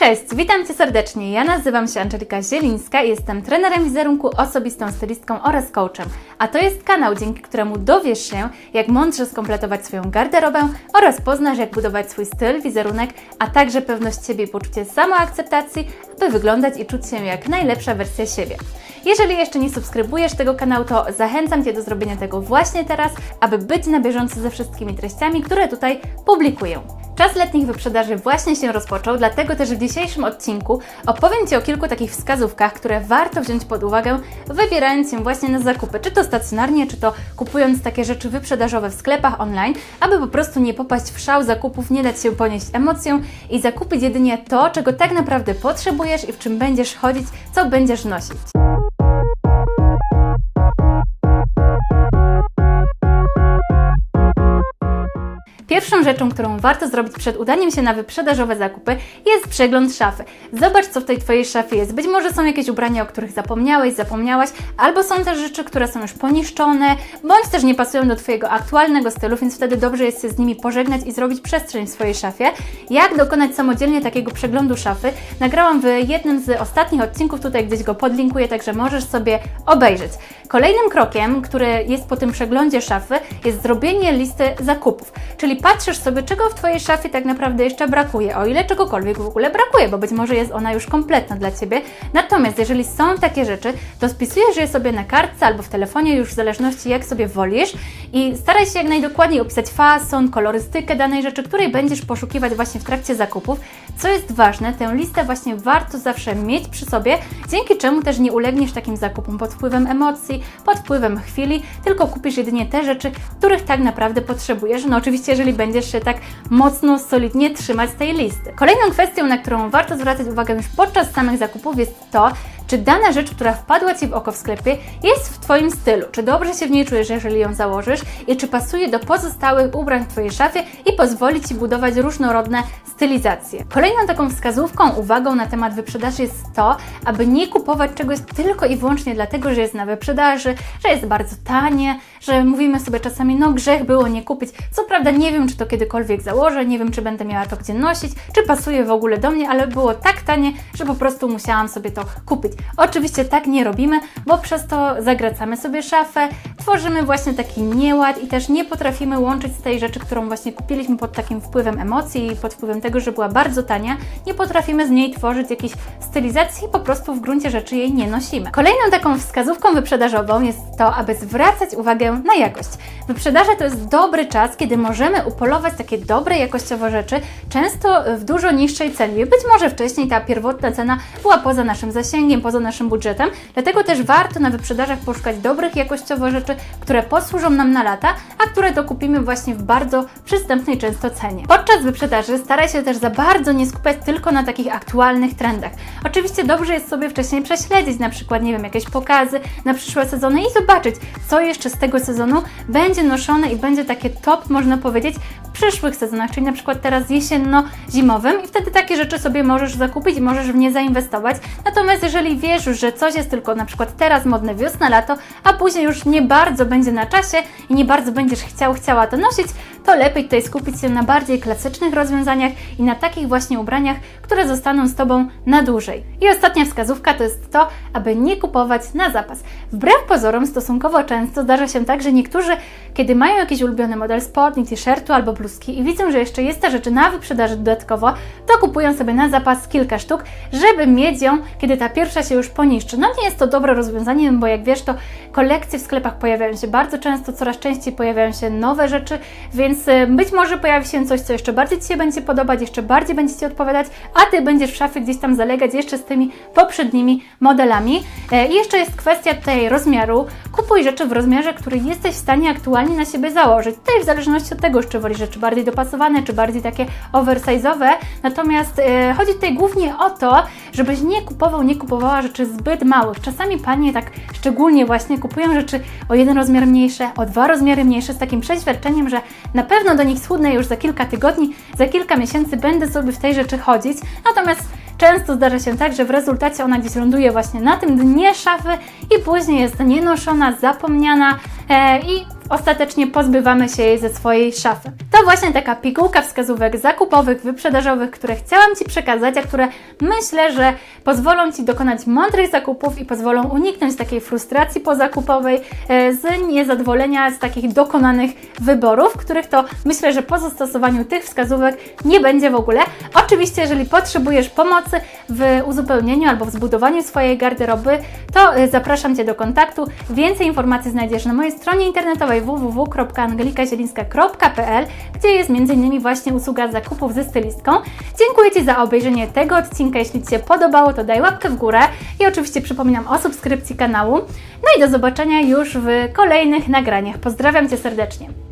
Cześć, witam Cię serdecznie. Ja nazywam się Angelika Zielińska i jestem trenerem wizerunku, osobistą stylistką oraz coachem. A to jest kanał, dzięki któremu dowiesz się, jak mądrze skompletować swoją garderobę oraz poznasz, jak budować swój styl, wizerunek, a także pewność siebie i poczucie samoakceptacji, aby wyglądać i czuć się jak najlepsza wersja siebie. Jeżeli jeszcze nie subskrybujesz tego kanału, to zachęcam Cię do zrobienia tego właśnie teraz, aby być na bieżąco ze wszystkimi treściami, które tutaj publikuję. Czas letnich wyprzedaży właśnie się rozpoczął, dlatego też w dzisiejszym odcinku opowiem Ci o kilku takich wskazówkach, które warto wziąć pod uwagę, wybierając się właśnie na zakupy, czy to stacjonarnie, czy to kupując takie rzeczy wyprzedażowe w sklepach online, aby po prostu nie popaść w szał zakupów, nie dać się ponieść emocjom i zakupić jedynie to, czego tak naprawdę potrzebujesz i w czym będziesz chodzić, co będziesz nosić. Pierwszą rzeczą, którą warto zrobić przed udaniem się na wyprzedażowe zakupy, jest przegląd szafy. Zobacz, co w tej Twojej szafie jest. Być może są jakieś ubrania, o których zapomniałeś, zapomniałaś, albo są też rzeczy, które są już poniszczone, bądź też nie pasują do Twojego aktualnego stylu, więc wtedy dobrze jest się z nimi pożegnać i zrobić przestrzeń w swojej szafie. Jak dokonać samodzielnie takiego przeglądu szafy? Nagrałam w jednym z ostatnich odcinków, tutaj gdzieś go podlinkuję, także możesz sobie obejrzeć. Kolejnym krokiem, który jest po tym przeglądzie szafy, jest zrobienie listy zakupów, czyli patrzysz sobie, czego w Twojej szafie tak naprawdę jeszcze brakuje, o ile czegokolwiek w ogóle brakuje, bo być może jest ona już kompletna dla Ciebie. Natomiast jeżeli są takie rzeczy, to spisujesz je sobie na kartce albo w telefonie, już w zależności jak sobie wolisz i staraj się jak najdokładniej opisać fason, kolorystykę danej rzeczy, której będziesz poszukiwać właśnie w trakcie zakupów. Co jest ważne, tę listę właśnie warto zawsze mieć przy sobie, dzięki czemu też nie ulegniesz takim zakupom pod wpływem emocji, pod wpływem chwili, tylko kupisz jedynie te rzeczy, których tak naprawdę potrzebujesz. No oczywiście, jeżeli będziesz się tak mocno, solidnie trzymać tej listy. Kolejną kwestią, na którą warto zwracać uwagę już podczas samych zakupów jest to, czy dana rzecz, która wpadła Ci w oko w sklepie, jest w Twoim stylu, czy dobrze się w niej czujesz, jeżeli ją założysz i czy pasuje do pozostałych ubrań w Twojej szafie i pozwoli Ci budować różnorodne stylizacje. Kolejną taką wskazówką, uwagą na temat wyprzedaży jest to, aby nie kupować czegoś tylko i wyłącznie dlatego, że jest na wyprzedaży, że jest bardzo tanie, że mówimy sobie czasami, no grzech było nie kupić. Co prawda nie wiem, czy to kiedykolwiek założę, nie wiem, czy będę miała to gdzie nosić, czy pasuje w ogóle do mnie, ale było tak tanie, że po prostu musiałam sobie to kupić. Oczywiście tak nie robimy, bo przez to zagracamy sobie szafę, tworzymy właśnie taki nieład i też nie potrafimy łączyć z tej rzeczy, którą właśnie kupiliśmy pod takim wpływem emocji i pod wpływem tego, że była bardzo tania, nie potrafimy z niej tworzyć jakiejś stylizacji i po prostu w gruncie rzeczy jej nie nosimy. Kolejną taką wskazówką wyprzedażową jest to, aby zwracać uwagę na jakość. Wyprzedaże to jest dobry czas, kiedy możemy upolować takie dobre jakościowo rzeczy, często w dużo niższej cenie. Być może wcześniej ta pierwotna cena była poza naszym zasięgiem, poza naszym budżetem, dlatego też warto na wyprzedażach poszukać dobrych jakościowo rzeczy, które posłużą nam na lata, a które dokupimy właśnie w bardzo przystępnej często cenie. Podczas wyprzedaży staraj się też za bardzo nie skupiać tylko na takich aktualnych trendach. Oczywiście dobrze jest sobie wcześniej prześledzić, na przykład, nie wiem, jakieś pokazy na przyszłe sezony i zobaczyć, co jeszcze z tego sezonu będzie noszone i będzie takie top, można powiedzieć, przyszłych sezonach, czyli na przykład teraz jesienno-zimowym i wtedy takie rzeczy sobie możesz zakupić i możesz w nie zainwestować. Natomiast jeżeli wiesz już, że coś jest tylko na przykład teraz modne wiosna, lato, a później już nie bardzo będzie na czasie i nie bardzo będziesz chciał, chciała to nosić, to lepiej tutaj skupić się na bardziej klasycznych rozwiązaniach i na takich właśnie ubraniach, które zostaną z Tobą na dłużej. I ostatnia wskazówka to jest to, aby nie kupować na zapas. Wbrew pozorom stosunkowo często zdarza się tak, że niektórzy, kiedy mają jakiś ulubiony model spodni, t-shirtu albo bluzki i widzą, że jeszcze jest ta rzecz na wyprzedaży dodatkowo, to kupują sobie na zapas kilka sztuk, żeby mieć ją, kiedy ta pierwsza się już poniszczy. No nie jest to dobre rozwiązanie, bo jak wiesz, to kolekcje w sklepach pojawiają się bardzo często, coraz częściej pojawiają się nowe rzeczy, więc y, być może pojawi się coś, co jeszcze bardziej Ci się będzie podobać, jeszcze bardziej będzie Ci odpowiadać, a Ty będziesz w szafie gdzieś tam zalegać jeszcze z tymi poprzednimi modelami. E, I jeszcze jest kwestia tutaj rozmiaru. Kupuj rzeczy w rozmiarze, który jesteś w stanie aktualnie na siebie założyć. Tutaj w zależności od tego, czy wolisz rzeczy bardziej dopasowane, czy bardziej takie oversize'owe. Natomiast e, chodzi tutaj głównie o to, żebyś nie kupował, nie kupowała rzeczy zbyt małych. Czasami panie tak szczególnie właśnie kupują rzeczy o jeden rozmiar mniejsze, o dwa rozmiary mniejsze z takim przeświadczeniem, że na pewno do nich schudnę już za kilka tygodni, za kilka miesięcy będę sobie w tej rzeczy chodzić. Natomiast często zdarza się tak, że w rezultacie ona gdzieś ląduje właśnie na tym dnie szafy i później jest nienoszona, zapomniana e, i ostatecznie pozbywamy się jej ze swojej szafy. To właśnie taka pigułka wskazówek zakupowych, wyprzedażowych, które chciałam Ci przekazać, a które myślę, że pozwolą Ci dokonać mądrych zakupów i pozwolą uniknąć takiej frustracji pozakupowej, e, z niezadowolenia z takich dokonanych wyborów, których to myślę, że po zastosowaniu tych wskazówek nie będzie w ogóle. Oczywiście, jeżeli potrzebujesz pomocy w uzupełnieniu albo w zbudowaniu swojej garderoby, to e, zapraszam Cię do kontaktu. Więcej informacji znajdziesz na mojej stronie internetowej www.angelikazielińska.pl, gdzie jest m.in. właśnie usługa zakupów ze stylistką. Dziękuję Ci za obejrzenie tego odcinka. Jeśli Ci się podobało, to daj łapkę w górę i oczywiście przypominam o subskrypcji kanału. No i do zobaczenia już w kolejnych nagraniach. Pozdrawiam Cię serdecznie.